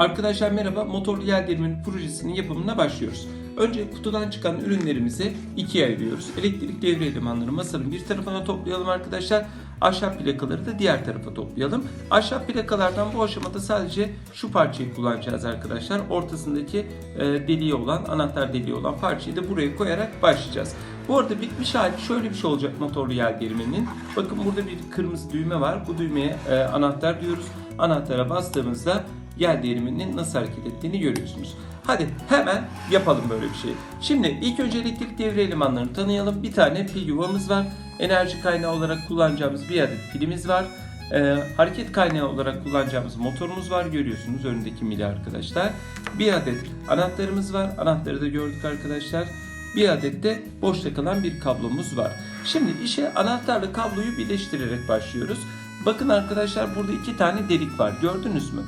Arkadaşlar merhaba, motorlu yel değirmeni projesinin yapımına başlıyoruz. Önce kutudan çıkan ürünlerimizi ikiye ayırıyoruz. Elektrik devre elemanları masanın bir tarafına toplayalım arkadaşlar. Ahşap plakaları da diğer tarafa toplayalım. Ahşap plakalardan bu aşamada sadece şu parçayı kullanacağız arkadaşlar. Ortasındaki e, deliği olan, anahtar deliği olan parçayı da buraya koyarak başlayacağız. Bu arada bitmiş hali şöyle bir şey olacak motorlu yel değirmeninin. Bakın burada bir kırmızı düğme var. Bu düğmeye e, anahtar diyoruz. Anahtara bastığımızda yel değirmeninin nasıl hareket ettiğini görüyorsunuz. Hadi hemen yapalım böyle bir şey. Şimdi ilk önce elektrik devre elemanlarını tanıyalım. Bir tane pil yuvamız var. Enerji kaynağı olarak kullanacağımız bir adet pilimiz var. Ee, hareket kaynağı olarak kullanacağımız motorumuz var. Görüyorsunuz önündeki mili arkadaşlar. Bir adet anahtarımız var. Anahtarı da gördük arkadaşlar. Bir adet de boşta kalan bir kablomuz var. Şimdi işe anahtarla kabloyu birleştirerek başlıyoruz. Bakın arkadaşlar burada iki tane delik var. Gördünüz mü?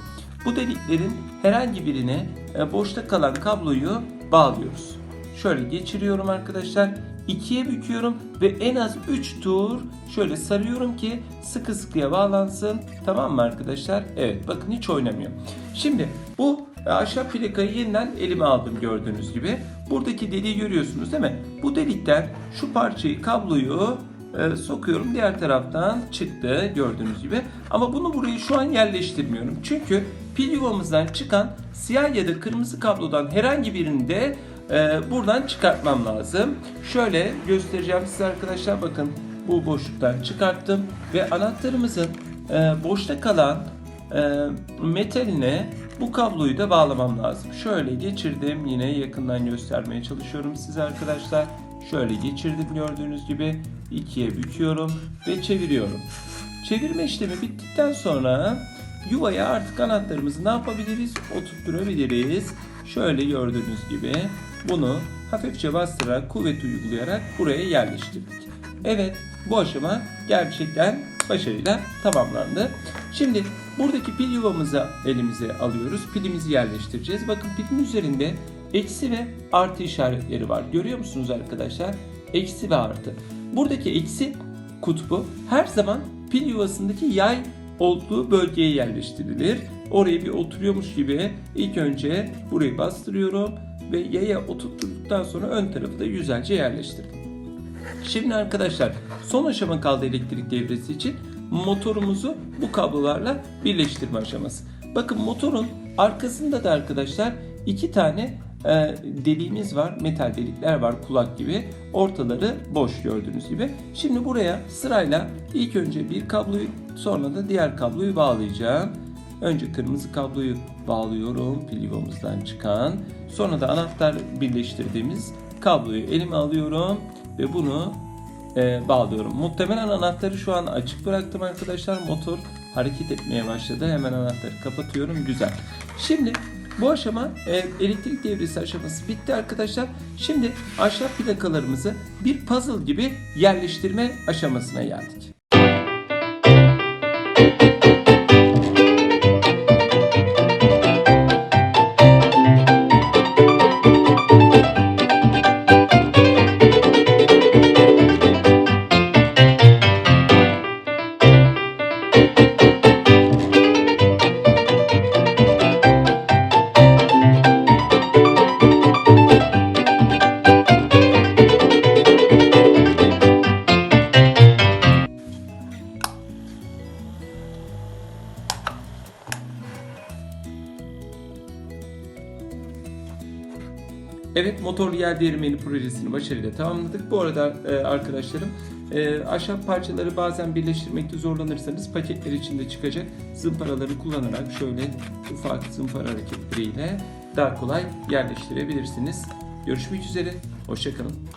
Bu deliklerin herhangi birine e, boşta kalan kabloyu bağlıyoruz. Şöyle geçiriyorum arkadaşlar. ikiye büküyorum ve en az 3 tur şöyle sarıyorum ki sıkı sıkıya bağlansın. Tamam mı arkadaşlar? Evet bakın hiç oynamıyor. Şimdi bu e, aşağı plakayı yeniden elime aldım gördüğünüz gibi. Buradaki deliği görüyorsunuz değil mi? Bu delikten şu parçayı kabloyu e, sokuyorum. Diğer taraftan çıktı gördüğünüz gibi. Ama bunu buraya şu an yerleştirmiyorum. Çünkü pil çıkan siyah ya da kırmızı kablodan herhangi birini de e, buradan çıkartmam lazım. Şöyle göstereceğim size arkadaşlar bakın bu boşluktan çıkarttım ve anahtarımızın e, boşta kalan e, metaline bu kabloyu da bağlamam lazım. Şöyle geçirdim yine yakından göstermeye çalışıyorum size arkadaşlar. Şöyle geçirdim gördüğünüz gibi ikiye büküyorum ve çeviriyorum. Çevirme işlemi bittikten sonra yuvaya artık anahtarımızı ne yapabiliriz? Oturtturabiliriz. Şöyle gördüğünüz gibi bunu hafifçe bastırarak kuvvet uygulayarak buraya yerleştirdik. Evet bu aşama gerçekten başarıyla tamamlandı. Şimdi buradaki pil yuvamızı elimize alıyoruz. Pilimizi yerleştireceğiz. Bakın pilin üzerinde eksi ve artı işaretleri var. Görüyor musunuz arkadaşlar? Eksi ve artı. Buradaki eksi kutbu her zaman pil yuvasındaki yay olduğu bölgeye yerleştirilir. Oraya bir oturuyormuş gibi ilk önce burayı bastırıyorum ve yaya oturttuktan sonra ön tarafı da güzelce yerleştirdim. Şimdi arkadaşlar son aşama kaldı elektrik devresi için motorumuzu bu kablolarla birleştirme aşaması. Bakın motorun arkasında da arkadaşlar iki tane e, deliğimiz var. Metal delikler var kulak gibi. Ortaları boş gördüğünüz gibi. Şimdi buraya sırayla ilk önce bir kabloyu sonra da diğer kabloyu bağlayacağım. Önce kırmızı kabloyu bağlıyorum pil yuvamızdan çıkan. Sonra da anahtar birleştirdiğimiz kabloyu elime alıyorum ve bunu e, bağlıyorum. Muhtemelen anahtarı şu an açık bıraktım arkadaşlar. Motor hareket etmeye başladı. Hemen anahtarı kapatıyorum. Güzel. Şimdi bu aşama e, elektrik devresi aşaması bitti arkadaşlar. Şimdi ahşap plakalarımızı bir puzzle gibi yerleştirme aşamasına geldik. Evet motorlu yer değirmeni projesini başarıyla tamamladık. Bu arada e, arkadaşlarım e, ahşap parçaları bazen birleştirmekte zorlanırsanız paketler içinde çıkacak zımparaları kullanarak şöyle ufak zımpara hareketleriyle daha kolay yerleştirebilirsiniz. Görüşmek üzere, hoşçakalın.